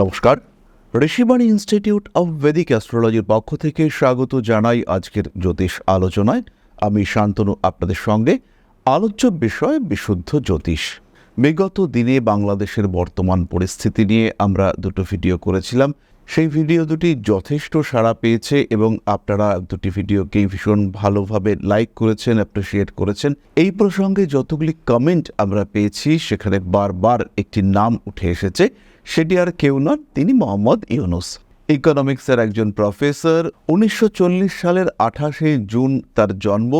নমস্কার। Rishibani institute of Vedic অ্যাস্ট্রোলজির পক্ষ থেকে স্বাগত জানাই আজকের জ্যোতিষ আলোচনায়। আমি শান্তনু, আপনাদের সঙ্গে আলোচ্য বিষয় বিশুদ্ধ জ্যোতিষ। বিগত দিনে বাংলাদেশের বর্তমান পরিস্থিতি নিয়ে আমরা দুটো ভিডিও করেছিলাম। সেই ভিডিও দুটি যথেষ্ট সাড়া পেয়েছে এবং আপনারা দুটি ভিডিওকেই ভীষণ ভালোভাবে লাইক করেছেন, অ্যাপ্রিসিয়েট করেছেন। এই প্রসঙ্গে যতগুলি কমেন্ট আমরা পেয়েছি, সেখানে বারবার একটি নাম উঠে এসেছে। সেটি আর কেউ নন তিনি মোহাম্মদ ইউনুস। ইকোনমিক্সের একজন প্রফেসর উনিশশো চল্লিশ সালের আঠাশে জুন তার জন্ম।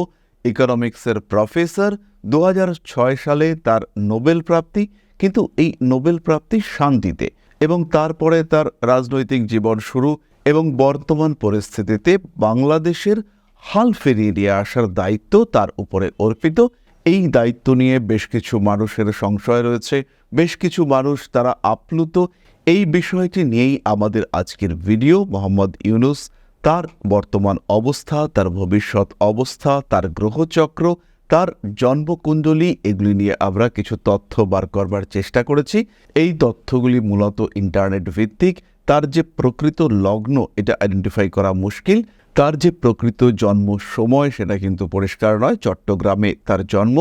ইকোনমিক্সের প্রফেসর দু হাজার ছয় সালে তার নোবেল প্রাপ্তি, কিন্তু এই নোবেল প্রাপ্তি শান্তিতে এবং তারপরে তার রাজনৈতিক জীবন শুরু এবং বর্তমান পরিস্থিতিতে বাংলাদেশের হাল ফিরিয়ে দিয়ে আসার দায়িত্ব তার উপরে অর্পিত। এই দায়িত্ব নিয়ে বেশ কিছু মানুষের সংশয় রয়েছে। বেশ কিছু মানুষ তারা আপ্লুত। এই বিষয়টি নিয়েই আমাদের আজকের ভিডিও। মোহাম্মদ ইউনুস, তার বর্তমান অবস্থা, তার ভবিষ্যৎ অবস্থা, তার গ্রহচক্র, তার জন্মকুণ্ডলী, এগুলি নিয়ে আমরা কিছু তথ্য বার করবার চেষ্টা করেছি। এই তথ্যগুলি মূলত ইন্টারনেট ভিত্তিক। তার যে প্রকৃত লগ্ন, এটা আইডেন্টিফাই করা মুশকিল। তার যে প্রকৃত জন্ম সময় সেটা কিন্তু পরিষ্কার নয়। চট্টগ্রামে তার জন্ম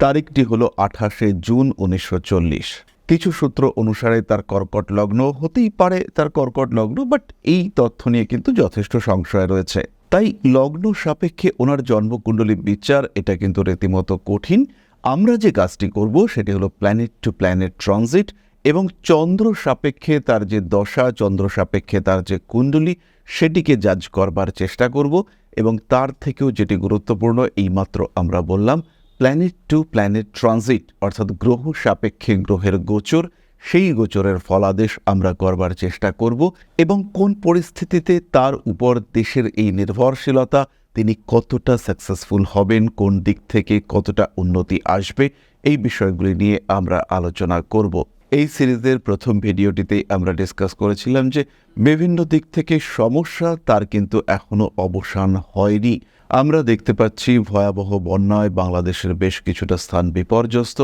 তারিখটি হলো আঠাশে জুন উনিশশো চল্লিশ। কিছু সূত্র অনুসারে তার কর্কট লগ্ন হতেই পারে তার কর্কট লগ্ন, বাট এই তথ্য নিয়ে কিন্তু যথেষ্ট সংশয় রয়েছে। তাই লগ্ন সাপেক্ষে ওনার জন্মকুণ্ডলী বিচার, এটা কিন্তু রীতিমতো কঠিন। আমরা যে কাজটি করব সেটি হলো প্ল্যানেট টু প্ল্যানেট ট্রানজিট এবং চন্দ্র সাপেক্ষে তার যে দশা, চন্দ্র সাপেক্ষে তার যে কুণ্ডলী সেটিকে জাজ করবার চেষ্টা করব এবং তার থেকেও যেটি গুরুত্বপূর্ণ, এইমাত্র আমরা বললাম প্ল্যানেট টু প্ল্যানেট ট্রানজিট অর্থাৎ গ্রহ সাপেক্ষে গ্রহের গোচর, সেই গোচরের ফলাদেশ আমরা করবার চেষ্টা করব এবং কোন পরিস্থিতিতে তার উপর দেশের এই নির্ভরশীলতা, তিনি কতটা সাকসেসফুল হবেন, কোন দিক থেকে কতটা উন্নতি আসবে, এই বিষয়গুলি নিয়ে আমরা আলোচনা করব। এই সিরিজের প্রথম ভিডিওটিতে আমরা ডিসকাস করেছিলাম যে বিভিন্ন দিক থেকে সমস্যা তার কিন্তু এখনও অবসান হয়নি। আমরা দেখতে পাচ্ছি ভয়াবহ বন্যায় বাংলাদেশের বেশ কিছুটা স্থান বিপর্যস্ত।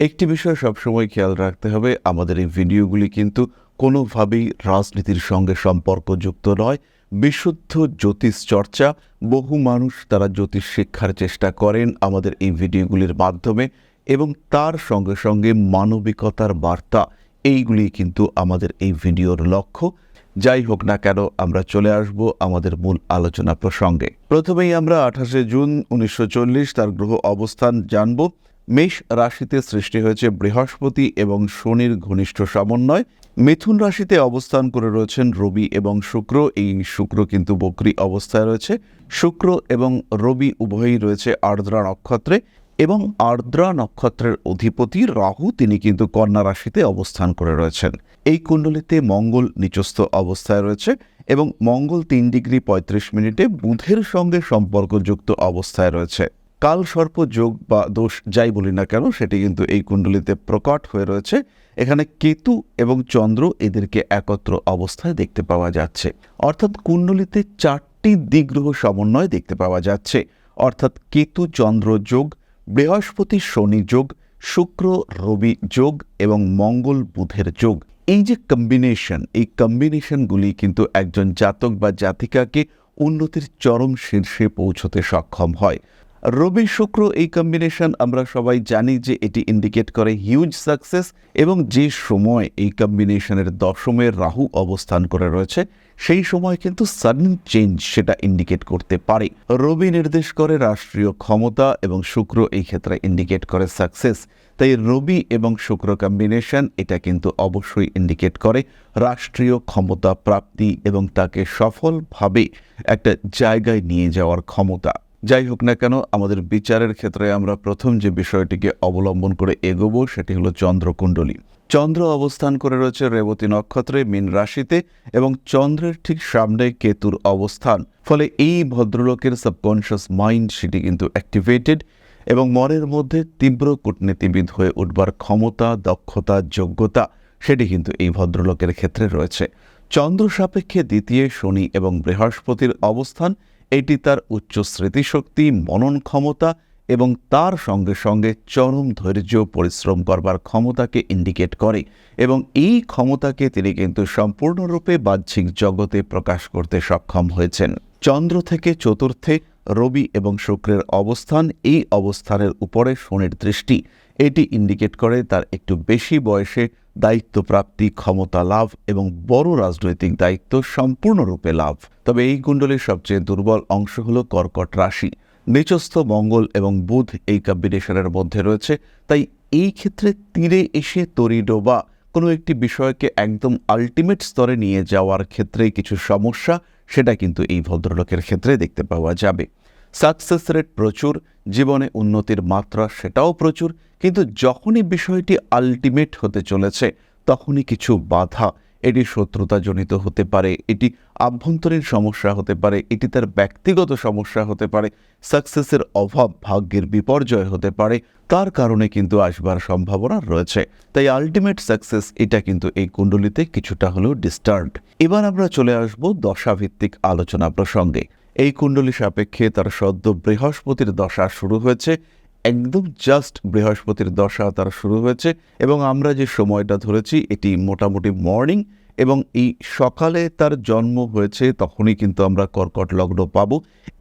একটি বিষয় সবসময় খেয়াল রাখতে হবে, আমাদের এই ভিডিওগুলি কিন্তু কোনোভাবেই রাজনীতির সঙ্গে সম্পর্কযুক্ত নয়। বিশুদ্ধ জ্যোতিষ চর্চা, বহু মানুষ তারা জ্যোতিষ শিক্ষার চেষ্টা করেন আমাদের এই ভিডিওগুলির মাধ্যমে। এবং তার সঙ্গে সঙ্গে মানবিকতার বার্তা, এইগুলি কিন্তু আমাদের এই ভিডিওর লক্ষ্য। যাই হোক না কেন, আমরা চলে আসব আমাদের মূল আলোচনা প্রসঙ্গে। প্রথমেই আমরা আঠাশে জুন উনিশশো চল্লিশ তার গ্রহ অবস্থান জানব। মেষ রাশিতে সৃষ্টি হয়েছে বৃহস্পতি এবং শনির ঘনিষ্ঠ সমন্বয়। মিথুন রাশিতে অবস্থান করে রয়েছেন রবি এবং শুক্র। এই শুক্র কিন্তু বকরি অবস্থায় রয়েছে। শুক্র এবং রবি উভয়ই রয়েছে আর্দ্রা নক্ষত্রে। এবং আর্দ্রা নক্ষত্রের অধিপতি রাহু তিনি কিন্তু কন্যা রাশিতে অবস্থান করে রয়েছেন। এই কুণ্ডলিতে মঙ্গল নিচস্থ অবস্থায় রয়েছে এবং মঙ্গল তিন ডিগ্রি পঁয়ত্রিশ মিনিটে বুধের সঙ্গে সম্পর্কযুক্ত অবস্থায় রয়েছে। কাল সর্প যোগ বা দোষ যাই বলি না কেন, সেটি কিন্তু এই কুণ্ডলিতে প্রকট হয়ে রয়েছে। এখানে কেতু এবং চন্দ্র এদেরকে একত্র অবস্থায় দেখতে পাওয়া যাচ্ছে। অর্থাৎ কুণ্ডলিতে চারটি দিগ্রহ সমন্বয় দেখতে পাওয়া যাচ্ছে। অর্থাৎ কেতু, চন্দ্র যোগ বৃহস্পতি শনি যোগ, শুক্র রবি যোগ এবং মঙ্গল বুধের যোগ। এই যে কম্বিনেশন এই কম্বিনেশনগুলি কিন্তু একজন জাতক বা জাতিকাকে উন্নতির চরম শীর্ষে পৌঁছতে সক্ষম হয়। রবি শুক্র এই কম্বিনেশন আমরা সবাই জানি যে এটি ইন্ডিকেট করে হিউজ সাকসেস এবং যে সময় এই কম্বিনেশনের দশমের রাহু অবস্থান করে রয়েছে, সেই সময় কিন্তু সাডেন চেঞ্জ সেটা ইন্ডিকেট করতে পারে। রবি নির্দেশ করে রাষ্ট্রীয় ক্ষমতা এবং শুক্র এই ক্ষেত্রে ইন্ডিকেট করে সাকসেস তাই রবি এবং শুক্র কম্বিনেশন এটা কিন্তু অবশ্যই ইন্ডিকেট করে রাষ্ট্রীয় ক্ষমতা প্রাপ্তি এবং তাকে সফলভাবে একটা জায়গায় নিয়ে যাওয়ার ক্ষমতা। যাই হোক না কেন, আমাদের বিচারের ক্ষেত্রে আমরা প্রথম যে বিষয়টিকে অবলম্বন করে এগোবো সেটি হলো চন্দ্রকুণ্ডলী। চন্দ্র অবস্থান করে রয়েছে রেবতী নক্ষত্রে মীন রাশিতে এবং চন্দ্রের ঠিক সামনে কেতুর অবস্থান। ফলে এই ভদ্রলোকের সাবকনশিয়াস মাইন্ড সেটি কিন্তু অ্যাক্টিভেটেড এবং মনের মধ্যে তীব্র কূটনীতিবিদ হয়ে উঠবার ক্ষমতা, দক্ষতা, যোগ্যতা সেটি কিন্তু এই ভদ্রলোকের ক্ষেত্রে রয়েছে। চন্দ্র সাপেক্ষে দ্বিতীয় শনি এবং বৃহস্পতির অবস্থান এটি তার উচ্চ স্মৃতিশক্তি, মনন ক্ষমতা এবং তার সঙ্গে সঙ্গে চরম ধৈর্য, পরিশ্রম করবার ক্ষমতাকে ইন্ডিকেট করে এবং এই ক্ষমতাকে তিনি কিন্তু সম্পূর্ণরূপে বাহ্যিক জগতে প্রকাশ করতে সক্ষম হয়েছেন। চন্দ্র থেকে চতুর্থে রবি এবং শুক্রের অবস্থান এই অবস্থানের উপরে শনির দৃষ্টি। এটি ইন্ডিকেট করে তার একটু বেশি বয়সে দায়িত্বপ্রাপ্তি, ক্ষমতা লাভ এবং বড় রাজনৈতিক দায়িত্ব সম্পূর্ণরূপে লাভ। তবে এই কুণ্ডলীর সবচেয়ে দুর্বল অংশ হল কর্কট রাশি। নিচস্থ মঙ্গল এবং বুধ এই কম্বিনেশনের মধ্যে রয়েছে, তাই এই ক্ষেত্রে তীরে এসে তরিডো বা কোনো একটি বিষয়কে একদম আলটিমেট স্তরে নিয়ে যাওয়ার ক্ষেত্রে কিছু সমস্যা, সেটা কিন্তু এই ভদ্রলোকের ক্ষেত্রে দেখতে পাওয়া যাবে। সাকসেস রেট প্রচুর, জীবনে উন্নতির মাত্রা সেটাও প্রচুর, কিন্তু যখনই বিষয়টি আলটিমেট হতে চলেছে, তখনই কিছু বাধা, এটি শত্রুতাজনিত হতে পারে, এটি আভ্যন্তরীণ সমস্যা হতে পারে, এটি তার ব্যক্তিগত সমস্যা হতে পারে সাকসেসের অভাব ভাগ্যের বিপর্যয় হতে পারে, তার কারণে কিন্তু আসবার সম্ভাবনা রয়েছে। তাই আলটিমেট সাকসেস এটা কিন্তু এই কুণ্ডলিতে কিছুটা হলেও ডিস্টার্বড এবার আমরা চলে আসব দশাভিত্তিক আলোচনা প্রসঙ্গে। এই কুণ্ডলী সাপেক্ষে তার সদ্য বৃহস্পতির দশা শুরু হয়েছে। একদম জাস্ট বৃহস্পতির দশা তার শুরু হয়েছে এবং আমরা যে সময়টা ধরেছি, এটি মোটামুটি মর্নিং এবং এই সকালে তার জন্ম হয়েছে তখনই কিন্তু আমরা কর্কট লগ্ন পাব।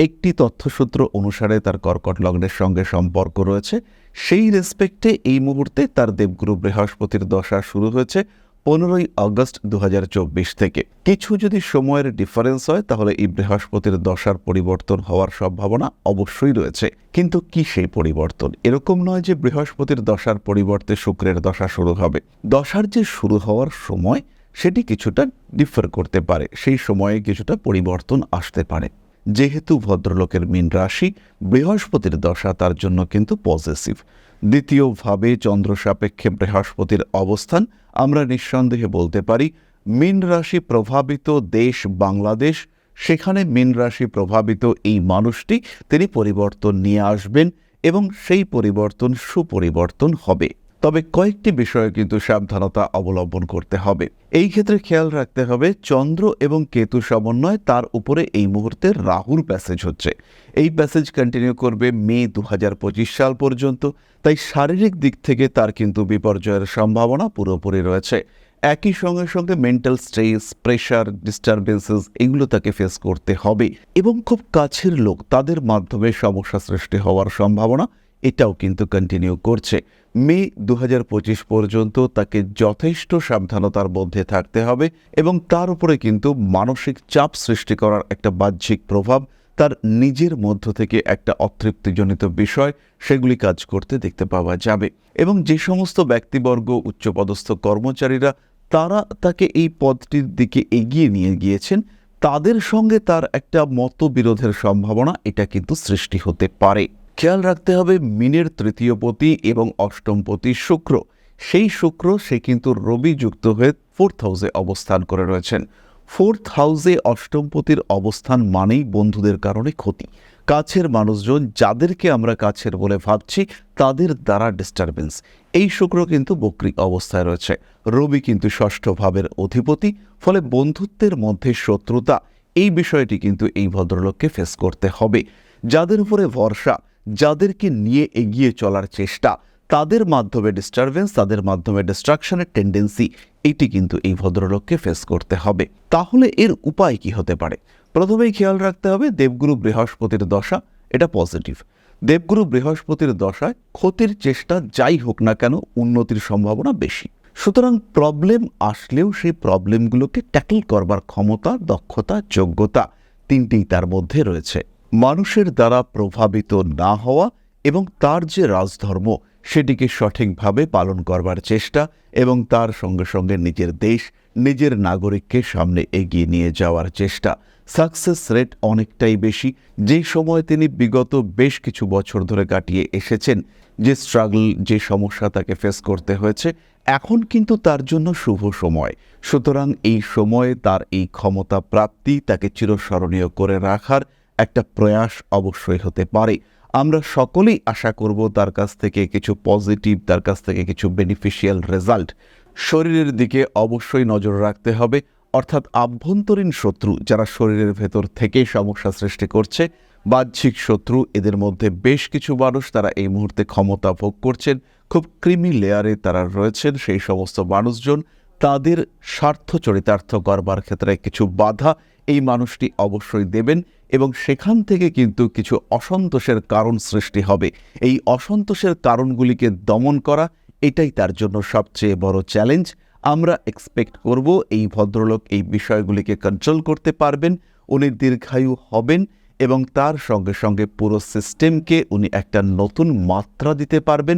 একটি তথ্যসূত্র অনুসারে তার কর্কট লগ্নের সঙ্গে সম্পর্ক রয়েছে। সেই রেসপেক্টে এই মুহূর্তে তার দেবগুরু বৃহস্পতির দশা শুরু হয়েছে। পনেরোই আগস্ট দু হাজার চব্বিশ থেকে। কিছু যদি সময়ের ডিফারেন্স হয়, তাহলে এই বৃহস্পতির দশার পরিবর্তন হওয়ার সম্ভাবনা অবশ্যই রয়েছে। কিন্তু কি সেই পরিবর্তন? এরকম নয় যে বৃহস্পতির দশার পরিবর্তে শুক্রের দশা শুরু হবে। দশার যে শুরু হওয়ার সময়, সেটি কিছুটা ডিফার করতে পারে। সেই সময়ে কিছুটা পরিবর্তন আসতে পারে। যেহেতু ভদ্রলোকের মীন রাশি, বৃহস্পতির দশা তার জন্য কিন্তু পজিটিভ দ্বিতীয়ভাবে চন্দ্র সাপেক্ষে বৃহস্পতির অবস্থান আমরা নিঃসন্দেহে বলতে পারি, মীন রাশি প্রভাবিত দেশ বাংলাদেশ, সেখানে মীন রাশি প্রভাবিত এই মানুষটি তিনি পরিবর্তন নিয়ে আসবেন এবং সেই পরিবর্তন সুপরিবর্তন হবে। তবে কয়েকটি বিষয়ে কিন্তু সাবধানতা অবলম্বন করতে হবে। এই ক্ষেত্রে খেয়াল রাখতে হবে, চন্দ্র এবং কেতু সমন্বয় তার উপরে এই মুহূর্তে রাহুর প্যাসেজ হচ্ছে। এই প্যাসেজ কন্টিনিউ করবে মে দু হাজার পঁচিশ সাল পর্যন্ত, তাই শারীরিক দিক থেকে তার কিন্তু বিপর্যয়ের সম্ভাবনা পুরোপুরি রয়েছে। একই সঙ্গে সঙ্গে মেন্টাল স্ট্রেস প্রেশার ডিস্টারবেন্সেস এগুলো তাকে ফেস করতে হবে এবং খুব কাছের লোক, তাদের মাধ্যমে সমস্যা সৃষ্টি হওয়ার সম্ভাবনা এটাও কিন্তু কন্টিনিউ করছে। মে দু হাজার পঁচিশ পর্যন্ত তাকে যথেষ্ট সাবধানতার মধ্যে থাকতে হবে এবং তার উপরে কিন্তু মানসিক চাপ সৃষ্টি করার একটা বাহ্যিক প্রভাব, তার নিজের মধ্য থেকে একটা অতৃপ্তিজনিত বিষয়, সেগুলি কাজ করতে দেখতে পাওয়া যাবে। এবং যে সমস্ত ব্যক্তিবর্গ, উচ্চপদস্থ কর্মচারীরা, তারা তাকে এই পদটির দিকে এগিয়ে নিয়ে গিয়েছেন, তাদের সঙ্গে তার একটা মতবিরোধের সম্ভাবনা এটা কিন্তু সৃষ্টি হতে পারে। খেয়াল রাখতে হবে মিনের তৃতীয় পতি এবং অষ্টম পতি শুক্র। সেই শুক্র, সে কিন্তু রবি যুক্ত হয়ে ফোর্থ হাউসে অবস্থান করে রয়েছেন। ফোর্থ হাউসে অষ্টমপতির অবস্থান মানেই বন্ধুদের কারণে ক্ষতি। কাছের মানুষজন যাদেরকে আমরা কাছের বলে ভাবছি, তাদের দ্বারা ডিস্টারবেন্স এই শুক্র কিন্তু বক্রি অবস্থায় রয়েছে। রবি কিন্তু ষষ্ঠ ভাবের অধিপতি, ফলে বন্ধুত্বের মধ্যে শত্রুতা, এই বিষয়টি কিন্তু এই ভদ্রলোককে ফেস করতে হবে। যাদের উপরে ভরসা যাদেরকে নিয়ে এগিয়ে চলার চেষ্টা, তাদের মাধ্যমে ডিস্টারবেন্স তাদের মাধ্যমে ডিস্ট্রাকশনের টেন্ডেন্সি এটি কিন্তু এই ভদ্রলোককে ফেস করতে হবে। তাহলে এর উপায় কি হতে পারে? প্রথমেই খেয়াল রাখতে হবে দেবগুরু বৃহস্পতির দশা, এটা পজিটিভ দেবগুরু বৃহস্পতির দশায় ক্ষতির চেষ্টা যাই হোক না কেন উন্নতির সম্ভাবনা বেশি। সুতরাং প্রবলেম আসলেও সেই প্রবলেমগুলোকে ট্যাকল করবার ক্ষমতা, দক্ষতা, যোগ্যতা তিনটেই তার মধ্যে রয়েছে। মানুষের দ্বারা প্রভাবিত না হওয়া এবং তার যে রাজধর্ম, সেটিকে সঠিকভাবে পালন করবার চেষ্টা এবং তার সঙ্গে সঙ্গে নিজের দেশ, নিজের নাগরিককে সামনে এগিয়ে নিয়ে যাওয়ার চেষ্টা। সাকসেস রেট অনেকটাই বেশি। যে সময় তিনি বিগত বেশ কিছু বছর ধরে কাটিয়ে এসেছেন, যে স্ট্রাগল যে সমস্যা তাকে ফেস করতে হয়েছে, এখন কিন্তু তার জন্য শুভ সময়। সুতরাং এই সময়ে তার এই ক্ষমতা প্রাপ্তি তাকে চিরস্মরণীয় করে রাখার একটা প্রয়াস অবশ্যই হতে পারে। আমরা সকলেই আশা করব তার কাছ থেকে কিছু পজিটিভ তার কাছ থেকে কিছু বেনিফিশিয়াল রেজাল্ট শরীরের দিকে অবশ্যই নজর রাখতে হবে। অর্থাৎ আভ্যন্তরীণ শত্রু যারা শরীরের ভেতর থেকে সমস্যা সৃষ্টি করছে, বাহ্যিক শত্রু এদের মধ্যে বেশ কিছু মানুষ তারা এই মুহূর্তে ক্ষমতা ভোগ করছেন। খুব ক্রিমি লেয়ারে তারা রয়েছেন সেই সমস্ত মানুষজন। তাদের স্বার্থ চরিতার্থ করবার ক্ষেত্রে কিছু বাধা এই মানুষটি অবশ্যই দেবেন এবং সেখান থেকে কিন্তু কিছু অসন্তোষের কারণ সৃষ্টি হবে। এই অসন্তোষের কারণগুলিকে দমন করা, এটাই তার জন্য সবচেয়ে বড় চ্যালেঞ্জ। আমরা এক্সপেক্ট করব এই ভদ্রলোক এই বিষয়গুলিকে কন্ট্রোল করতে পারবেন, উনি দীর্ঘায়ু হবেন এবং তার সঙ্গে সঙ্গে পুরো সিস্টেমকে উনি একটা নতুন মাত্রা দিতে পারবেন।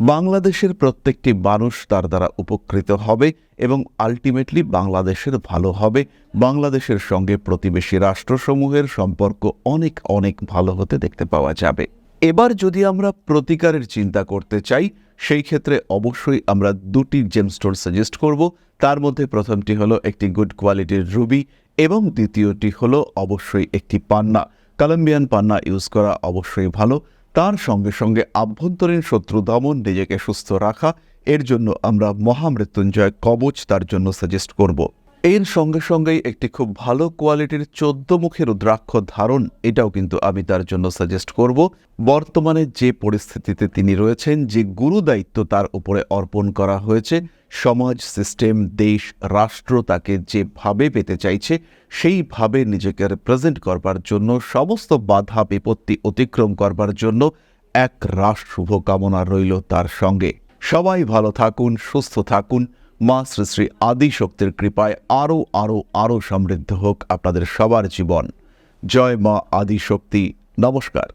বাংলাদেশের প্রত্যেকটি মানুষ তার দ্বারা উপকৃত হবে এবং আলটিমেটলি বাংলাদেশের ভালো হবে। বাংলাদেশের সঙ্গে প্রতিবেশী রাষ্ট্রসমূহের সম্পর্ক অনেক অনেক ভালো হতে দেখতে পাওয়া যাবে। এবার যদি আমরা প্রতিকারের চিন্তা করতে চাই, সেই ক্ষেত্রে অবশ্যই আমরা দুটি জেমস্টোন সাজেস্ট করব। তার মধ্যে প্রথমটি হলো একটি গুড কোয়ালিটির রুবি এবং দ্বিতীয়টি হলো অবশ্যই একটি পান্না। কলম্বিয়ান পান্না ইউজ করা অবশ্যই ভালো। তার সঙ্গে সঙ্গে আভ্যন্তরীণ শত্রু দমন নিজেকে সুস্থ রাখা, এর জন্য আমরা মহামৃত্যুঞ্জয় কবচ তার জন্য সাজেস্ট করব। এর সঙ্গে সঙ্গেই একটি খুব ভালো কোয়ালিটির চোদ্দ মুখের রুদ্রাক্ষ ধারণ এটাও কিন্তু আমি তার জন্য সাজেস্ট করব। বর্তমানে যে পরিস্থিতিতে তিনি রয়েছেন, যে গুরু দায়িত্ব তার উপরে অর্পণ করা হয়েছে, সমাজ সিস্টেম দেশ, রাষ্ট্র তাকে যেভাবে পেতে চাইছে, সেইভাবে নিজেকে রিপ্রেজেন্ট করবার জন্য, সমস্ত বাধা বিপত্তি অতিক্রম করবার জন্য এক রাস শুভকামনা রইল তার সঙ্গে। সবাই ভালো থাকুন, সুস্থ থাকুন। মা শ্রী শ্রী আদি শক্তির কৃপায় আরও আরও আরও সমৃদ্ধ হোক আপনাদের সবার জীবন। জয় মা আদি শক্তি নমস্কার।